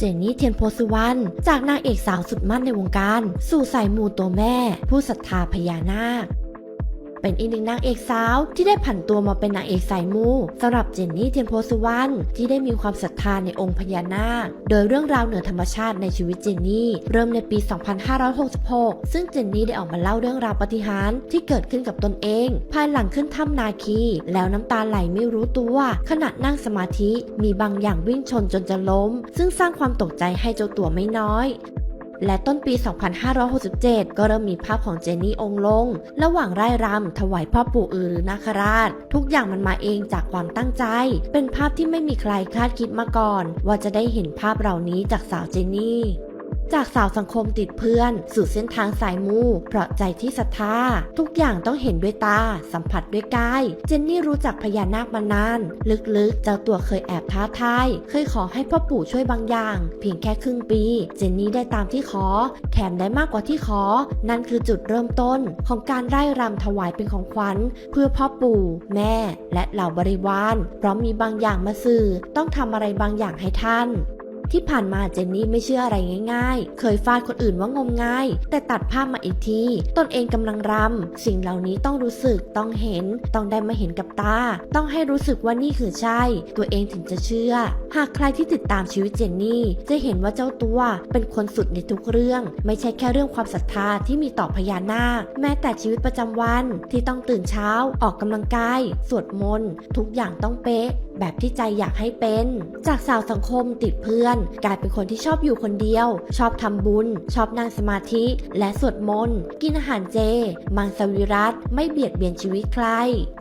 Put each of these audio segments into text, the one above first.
เจนนี่เทียนโพสุวรรณจากนางเอกสาวสุดมั่นในวงการ สู่สายมูตัวแม่ ผู้ศรัทธาพญานาค เป็นอีกหนึ่งนางเอกสาวที่ได้ผันตัวมาเป็นนางเอกสายมูสำหรับเจนนี่เทียนโพสุวรรณที่ได้มีความศรัทธาในองค์พญานาค โดยเรื่องราวเหนือธรรมชาติในชีวิตเจนนี่ เริ่มในปี 2566 ซึ่งเจนนี่ได้ออกมาเล่าเรื่องราวปฏิหารที่เกิดขึ้นกับตนเอง ภายหลังขึ้นถ้ำนาคี แล้วน้ำตาไหลไม่รู้ตัวขณะนั่งสมาธิมีบางอย่างวิ่งชนจนจะล้ม ซึ่งสร้างความตกใจให้เจ้าตัวไม่น้อย และต้นปี 2567 ก็เริ่มมีภาพของเจนนี่องค์ลง ระหว่างไร่รำถวายพ่อปู่อือหรือนาคราช ทุกอย่างมันมาเองจากความตั้งใจ เป็นภาพที่ไม่มีใครคาดคิดมาก่อน ว่าจะได้เห็นภาพเหล่านี้จากสาวเจนนี่ จากสาวสังคมติดเพื่อน สู่เส้นทางสายมู เพราะใจที่ศรัทธา ทุกอย่างต้องเห็นด้วยตา สัมผัสด้วยกาย เจนนี่รู้จักพญานาคมานาน ลึกๆ เจ้าตัวเคยแอบท้าทาย เคยขอให้พ่อปู่ช่วยบางอย่าง เพียงแค่ครึ่งปี เจนนี่ได้ตามที่ขอ แถมได้มากกว่าที่ขอ นั่นคือจุดเริ่มต้น ของการไร่รำถวายเป็นของขวัญ เพื่อพ่อปู่ แม่ และเหล่าบริวารเพราะมีบางอย่างมาสื่อ ต้องทำอะไรบางอย่างให้ท่าน ที่ผ่านมาเจนนี่ไม่เชื่ออะไรง่าย ๆ เคยฟาดคนอื่นว่างมงาย แต่ตัดภาพมาอีกที ตนเองกำลังรำสิ่งเหล่านี้ต้องรู้สึกต้องเห็น ต้องได้มาเห็นกับตา ต้องให้รู้สึกว่านี่คือใช่ ตัวเองถึงจะเชื่อ หากใครที่ติดตามชีวิตเจนนี่ จะเห็นว่าเจ้าตัวเป็นคนสุดในทุกเรื่อง ไม่ใช่แค่เรื่องความศรัทธาที่มีต่อพญานาค แม้แต่ชีวิตประจำวันที่ต้องตื่นเช้า ออกกำลังกาย สวดมนต์ ทุกอย่างต้องเป๊ะ แบบที่ใจอยากให้เป็น จากสาวสังคมติดเพื่อนกลายเป็นคนที่ชอบอยู่คนเดียว ชอบทำบุญ ชอบนั่งสมาธิ และสวดมนต์กินอาหารเจ มังสวิรัตไม่เบียดเบียนชีวิตใคร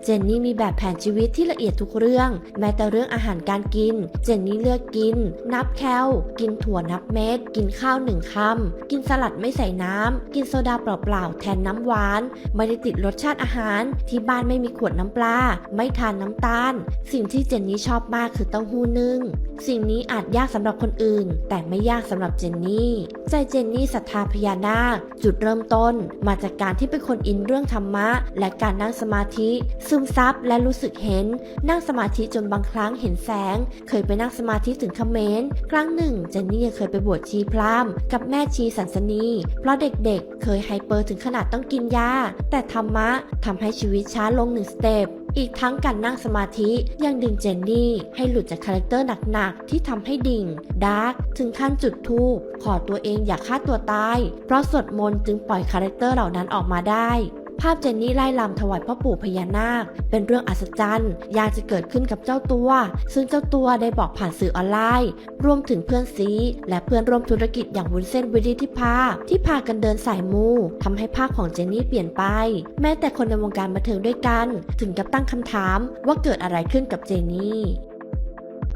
เจนนี่มีแบบแผนชีวิตที่ละเอียดทุกเรื่อง แม้แต่เรื่องอาหารการกิน เจนนี่เลือกกิน นับแคลกินถั่วนับเม็ดกินข้าวหนึ่งคำกินสลัดไม่ใส่น้ำกินโซดาเปล่าๆแทนน้ำหวาน ไม่ได้ติดรสชาติอาหาร ที่บ้านไม่มีขวดน้ำปลา ไม่ทานน้ำตาล สิ่งที่เจนนี่ชอบมากคือเต้าหู้นึ่งสิ่งนี้อาจยากสำหรับคนอื่น แต่ไม่ยากสำหรับเจนนี่ ใจเจนนี่ศรัทธาพญานาค จุดเริ่มต้น มาจากการที่เป็นคนอินเรื่องธรรมะ และการนั่งสมาธิ ซึมซับและรู้สึกเห็น นั่งสมาธิจนบางครั้งเห็นแสง เคยไปนั่งสมาธิถึงเขมรครั้งหนึ่งเจนนี่ยังเคยไปบวชชีพราหมณ์กับแม่ชีสันสนี เพราะเด็กๆ เคยไฮเปอร์ถึงขนาดต้องกินยาแต่ธรรมะทำให้ชีวิตช้าลงหนึ่งสเต็ป อีกทั้งการนั่งสมาธิยังดึงเจนนี่ ให้หลุดจากคาแรคเตอร์หนักๆ ที่ทำให้ดิ่งดาร์กถึงขั้นจุดทูบขอตัวเองอย่าฆ่าตัวตาย เพราะสวดมนต์จึงปล่อยคาแรคเตอร์เหล่านั้นออกมาได้ ภาพเจนนี่ไล่ลำถวายพ่อปู่พญานาค เป็นเรื่องอัศจรรย์ยากจะเกิดขึ้นกับเจ้าตัว ซึ่งเจ้าตัวได้บอกผ่านสื่อออนไลน์ รวมถึงเพื่อนซี และเพื่อนร่วมธุรกิจอย่างวุ้นเส้นวิริธิภาที่พากันเดินสายมูทำให้ภาพของเจนนี่เปลี่ยนไป แม้แต่คนในวงการบันเทิงด้วยกัน ถึงกับตั้งคำถามว่าเกิดอะไรขึ้นกับเจนนี่